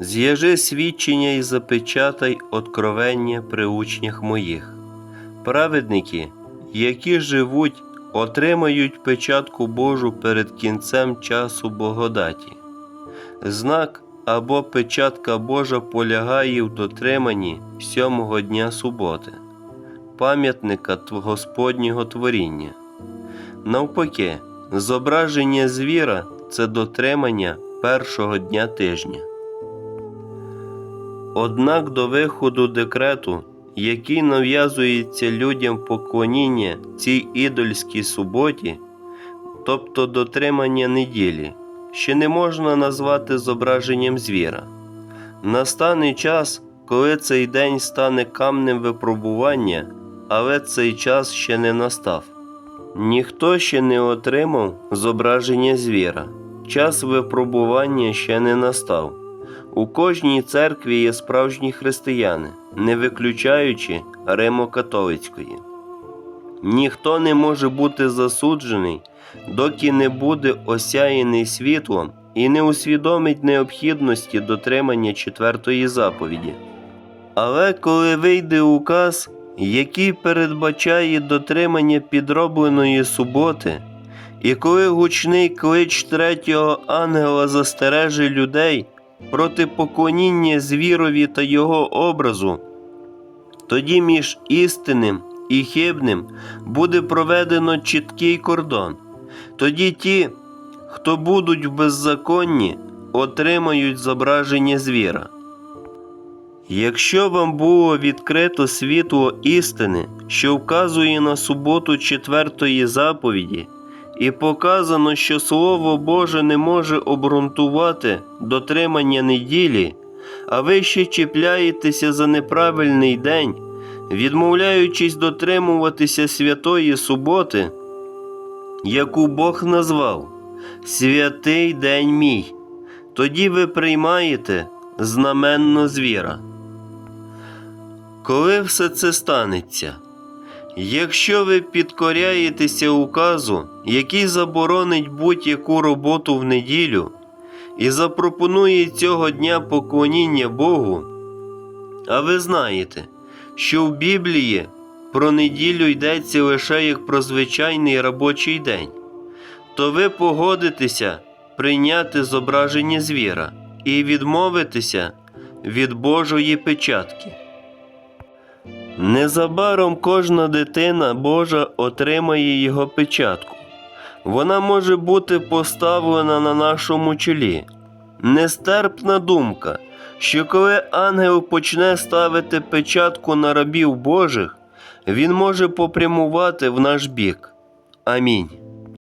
З'яжи свідчення і запечатай откровення при учнях моїх. Праведники, які живуть, отримають печатку Божу перед кінцем часу благодаті. Знак або печатка Божа полягає в дотриманні сьомого дня суботи, пам'ятника Господнього творіння. Навпаки, зображення звіра це дотримання першого дня тижня. Однак до виходу декрету, який нав'язується людям поклоніння цій ідольській суботі, тобто дотримання неділі, ще не можна назвати зображенням звіра. Настане час, коли цей день стане камнем випробування, але цей час ще не настав. Ніхто ще не отримав зображення звіра. Час випробування ще не настав. У кожній церкві є справжні християни, не виключаючи Римо-католицької. Ніхто не може бути засуджений, доки не буде осяяний світлом і не усвідомить необхідності дотримання четвертої заповіді. Але коли вийде указ, який передбачає дотримання підробленої суботи, і коли гучний клич третього ангела застереже людей проти поклоніння звірові та його образу, тоді між істинним і хибним буде проведено чіткий кордон. Тоді ті, хто будуть в беззаконні, отримають зображення звіра. Якщо вам було відкрито світло істини, що вказує на суботу четвертої заповіді, і показано, що Слово Боже не може обґрунтувати дотримання неділі, а ви ще чіпляєтеся за неправильний день, відмовляючись дотримуватися святої суботи, яку Бог назвав Святий день мій, тоді ви приймаєте знаменно звіра. Коли все це станеться? Якщо ви підкоряєтеся указу, який заборонить будь-яку роботу в неділю, і запропонує цього дня поклоніння Богу, а ви знаєте, що в Біблії про неділю йдеться лише як про звичайний робочий день, то ви погодитеся прийняти зображення звіра і відмовитися від Божої печатки. Незабаром кожна дитина Божа отримає його печатку. Вона може бути поставлена на нашому чолі. Нестерпна думка, що коли ангел почне ставити печатку на рабів Божих, він може попрямувати в наш бік. Амінь.